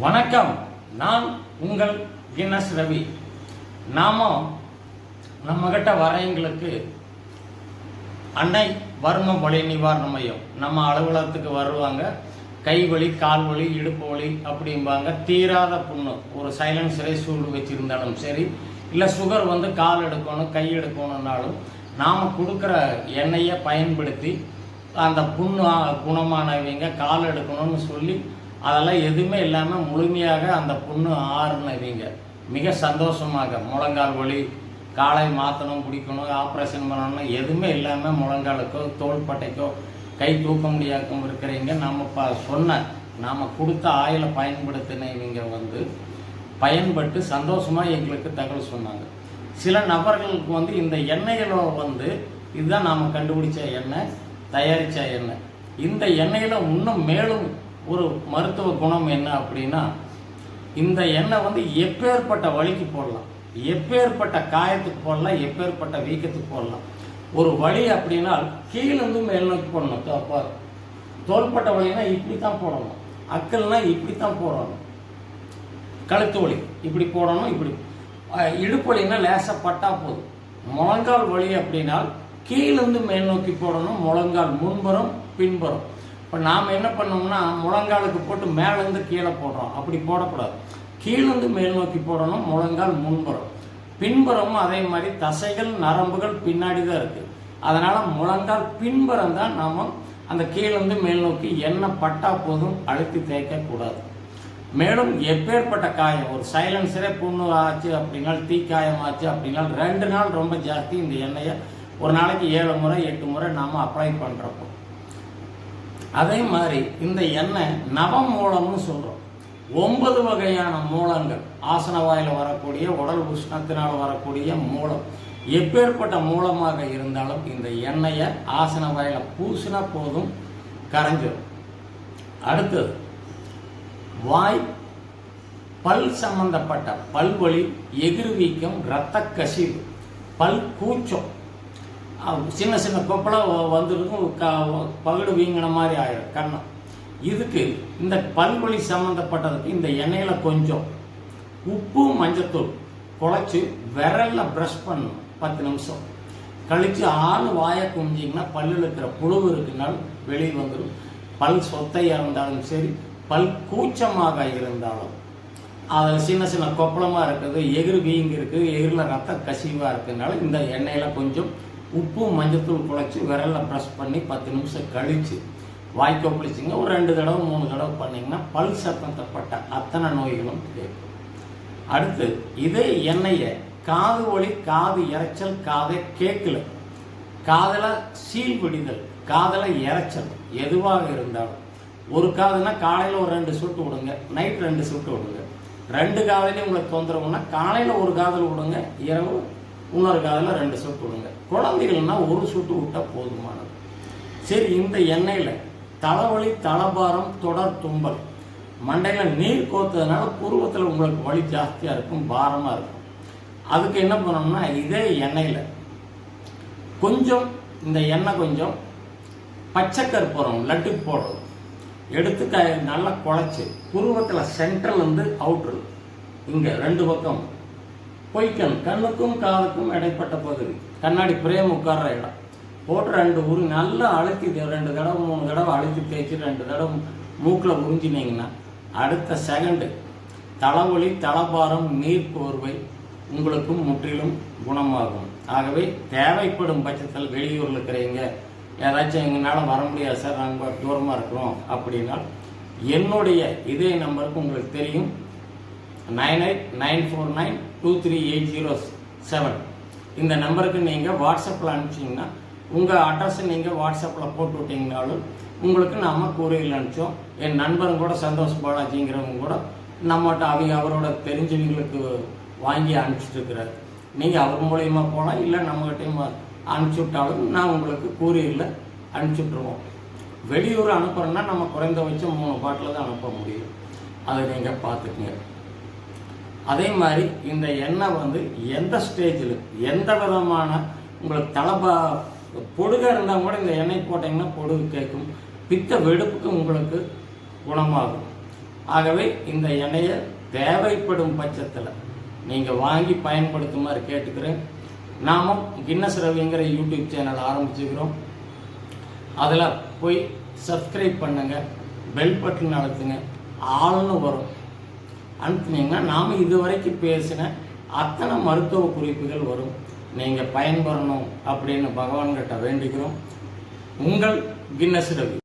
வணக்கம் நான் உங்கள் என்எஸ் ரவி. நாம நம்மகிட்ட வரவங்களுக்கு அன்னை வர்ம வலி நிவாரண மையம் நம்ம அலுவலகத்துக்கு வருவாங்க. கை வலி கால் வலி இடுப்பு வலி அப்படிம்பாங்க. தீராத புண்ணு. ஒரு சைலன்சரை சூடு வச்சிருந்தாலும் சரி இல்லை சுகர் வந்து கால் எடுக்கணும் கை எடுக்கணும்னாலும் நாம் கொடுக்குற எண்ணெயை பயன்படுத்தி அந்த புண்ணு குணமானவங்க கால் எடுக்கணும்னு சொல்லி அதெல்லாம் எதுவுமே இல்லாமல் முழுமையாக அந்த புண்ணு ஆறுனவங்க மிக சந்தோஷமாக. முழங்கால் வலி காலை மாற்றணும் பிடிக்கணும் ஆப்ரேஷன் பண்ணணும் எதுவுமே இல்லாமல் முழங்காலுக்கோ தோள்பட்டைக்கோ கை தூக்க முடியாக்கும் இருக்கிறவங்க நம்ம ப சொன்ன நாம் கொடுத்த ஆயிலை பயன்படுத்தினவங்க வந்து பயன்பட்டு சந்தோஷமாக எங்களுக்கு தகவல் சொன்னாங்க. சில நபர்களுக்கு வந்து இந்த எண்ணெயில வந்து இதுதான் நாம் கண்டுபிடிச்ச எண்ணெய் தயாரித்த எண்ணெய். இந்த எண்ணெயில் இன்னும் மேலும் ஒரு மருத்துவ குணம் என்ன அப்படின்னா இந்த எண்ணெய் வந்து எப்பேற்பட்ட வலிக்கு போடலாம். எப்பேற்பட்ட காயத்துக்கு போடலாம் எப்பேற்பட்ட வீக்கத்துக்கு போடலாம். ஒரு வழி அப்படின்னா கீழேருந்து மேல் நோக்கி போடணும். தோப்பா அப்போ தோள்பட்ட இப்படி தான் போடணும். அக்கல்னா இப்படி தான் போடணும். கழுத்து வலி இப்படி போடணும் இப்படி. இடுப்பு வலினா லேசாக பட்டா போதும். முழங்கால் வலி அப்படின்னா கீழேருந்து மேல் நோக்கி போடணும். முழங்கால் முன்புறம் பின்புறம். இப்போ நாம் என்ன பண்ணோம்னா முழங்காலுக்கு போட்டு மேலேருந்து கீழே போடுறோம். அப்படி போடக்கூடாது. கீழேருந்து மேல் நோக்கி போடணும் முழங்கால் முன்புறம். பின்புறமும் அதே மாதிரி தசைகள் நரம்புகள் பின்னாடி தான் இருக்குது அதனால் முழங்கால் பின்புறம் தான் நாம் அந்த கீழேருந்து மேல் நோக்கி எண்ணெய் பட்டா போதும் அழுத்தி தேய்க்கக்கூடாது மேலும் எப்பேற்பட்ட காயம் ஒரு சைலன்சரே புண்ணு ஆச்சு அப்படின்னா காயம் ஆச்சு அப்படின்னா ரெண்டு நாள் ரொம்ப ஜாஸ்தி இந்த எண்ணெயை ஒரு நாளைக்கு ஏழு முறை எட்டு முறை நாம் அப்ளை பண்ணுறப்போ அதே மாதிரி இந்த எண்ணெய் நவமூலம்னு சொல்கிறோம் ஒன்பது வகையான மூலங்கள். ஆசன வாயில் வரக்கூடிய உடல் உஷ்ணத்தினால் வரக்கூடிய மூலம். எப்பேற்பட்ட மூலமாக இருந்தாலும் இந்த எண்ணெயை ஆசன வாயில் பூசினா போதும் கரைஞ்சிடும் அடுத்தது வாய் பல் சம்பந்தப்பட்ட பல்வலி எதிர்வீக்கம் இரத்த கசிவு பல் கூச்சம் சின்ன சின்ன கொப்பளம் வந்துருக்கும் க- பகடு வீங்கின மாதிரி ஆயிடும் கண்ணம். இதுக்கு இந்த பல்வழி சம்மந்தப்பட்டதுக்கு இந்த எண்ணெயில் கொஞ்சம் உப்பு மஞ்சத்தூள் குழச்சி விரலில் ப்ரஷ் பண்ணணும் பத்து நிமிஷம். கழித்து ஆள் வாயை குஞ்சிங்கன்னா பல்லில் இருக்கிற புழு இருக்குனால் வெளியே வந்துடும் பல் சொத்தையாக இருந்தாலும் சரி பல் கூச்சமாக இருந்தாலும். அதில் சின்ன சின்ன கொப்பளமாக இருக்குது எகிறு வீங்கு இருக்குது எகிரில் ரத்த கசிவாக இருக்கிறதுனால இந்த எண்ணெயில் கொஞ்சம் உப்பும் மஞ்சத்தூள் குழைச்சி விரல்ல ப்ரெஸ் பண்ணி பத்து நிமிஷம் கழித்து வாய்க்கோ பிடிச்சிங்க ஒரு ரெண்டு தடவை மூணு தடவை பண்ணிங்கன்னா பல் சத்தத்தப்பட்ட அத்தனை நோய்களும் கேட்கும் அடுத்து இதே எண்ணெயை காது ஒளி காது இறைச்சல் காதை கேட்கல காதில் சீல் பிடிதல் காதில் இறைச்சல் எதுவாக இருந்தாலும். ஒரு காதுனா காலையில் ஒரு ரெண்டு சுட்டு விடுங்க நைட் ரெண்டு சுட்டு விடுங்க. ரெண்டு காதலையும் உங்களுக்கு தொந்தரவுன்னா காலையில் ஒரு காதில் விடுங்க இரவு இன்னொரு காதில் ரெண்டு சொட்டு விடுங்க. குழந்தைகள்னா ஒரு சொட்டு விட்டால் போதுமானது. சரி இந்த எண்ணெயில் தலைவலி தலபாரம் தொடர் தும்பல் மண்டையில் நீர் கோத்ததுனால புருவத்தில் உங்களுக்கு வலி ஜாஸ்தியாக இருக்கும் பாரமாக இருக்கும். அதுக்கு என்ன பண்ணணும்னா இதே எண்ணெயில் கொஞ்சம் இந்த எண்ணெய் கொஞ்சம் பச்சை கற்பூரம் லட்டு போடுறது எடுத்து க நல்லா குழச்சி புருவத்தில் சென்ட்ரல்லேருந்து அவுட்ரு இங்கே ரெண்டு பக்கம் பொய்க்கல் கண்ணுக்கும் காதுக்கும் இடைப்பட்ட பகுதி. கண்ணாடி பிரேம் உட்கார்ற இடம். போட்டு ரெண்டு உரு நல்லா அழுத்தி தே- ரெண்டு தடவை மூணு தடவை அழுத்தி தேய்ச்சி ரெண்டு தடவை மூக்கில் உறிஞ்சினீங்கன்னா அடுத்த செகண்டு தலைவலி தலபாரம் நீர் கோர்வை உங்களுக்கும் முற்றிலும் குணமாகும். ஆகவே தேவைப்படும் பட்சத்தில் வெளியூரில் இருக்கிறீங்க. ஏதாச்சும் எங்களால் வர முடியாது சார் நாங்கள் தூரமாக இருக்கிறோம் அப்படின்னா என்னுடைய இதே நம்பருக்கு உங்களுக்கு தெரியும். Nine eight nine four nine two three eight zero seven. இந்த நம்பருக்கு நீங்கள் வாட்ஸ்அப்பில் அனுப்பிச்சிங்கன்னா உங்கள் அட்ரஸை நீங்கள் வாட்ஸ்அப்பில் போட்டு விட்டிங்கனாலும் உங்களுக்கு நாம் கூறியில் அனுப்பிச்சோம். என் நண்பரும் கூட சந்தோஷ் பாலாஜிங்கிறவங்க கூட நம்மகிட்ட அவங்க அவரோட தெரிஞ்சவங்களுக்கு வாங்கி அனுப்பிச்சிட்ருக்கிறார் நீங்கள் அவர் மூலயமா போகலாம் இல்லை நம்மகிட்டையும் அனுப்பிச்சி விட்டாலும் நான் உங்களுக்கு கூறியில் அனுப்பிச்சி விட்ருவோம் வெளியூர் அனுப்புகிறோன்னா நம்ம குறைந்தபட்சம் மூணு பாட்டில் தான் அனுப்ப முடியும். அதை நீங்கள் பார்த்துக்குங்க. அதே மாதிரி இந்த எண்ணெய் வந்து எந்த ஸ்டேஜில் எந்த விதமான உங்களுக்கு தலைப்பா பொடுகாக இருந்தால் கூட இந்த எண்ணெய் போட்டிங்கன்னா பொடுகு கேட்கும். பித்த வெடுப்புக்கு உங்களுக்கு குணமாகும். ஆகவே இந்த எண்ணெயை தேவைப்படும் பட்சத்தில் நீங்கள் வாங்கி பயன்படுத்துமாறு கேட்டுக்கிறேன். நாமும் கின்னஸ் ரவிங்கிற யூடியூப் சேனல் ஆரம்பிச்சுக்கிறோம். அதில் போய் சப்ஸ்கிரைப் பண்ணுங்கள் பெல் பட்டன் அழுத்துங்க. ஆள்னு வரும். அனுப்புனீங்கன்னா நாம் இதுவரைக்கும் பேசின அத்தனை மருத்துவ குறிப்புகள் வரும். நீங்கள் பயன்பெறணும் அப்படின்னு பகவான்கிட்ட வேண்டிக்கிறோம். உங்கள் கின்னஸ் ரவி.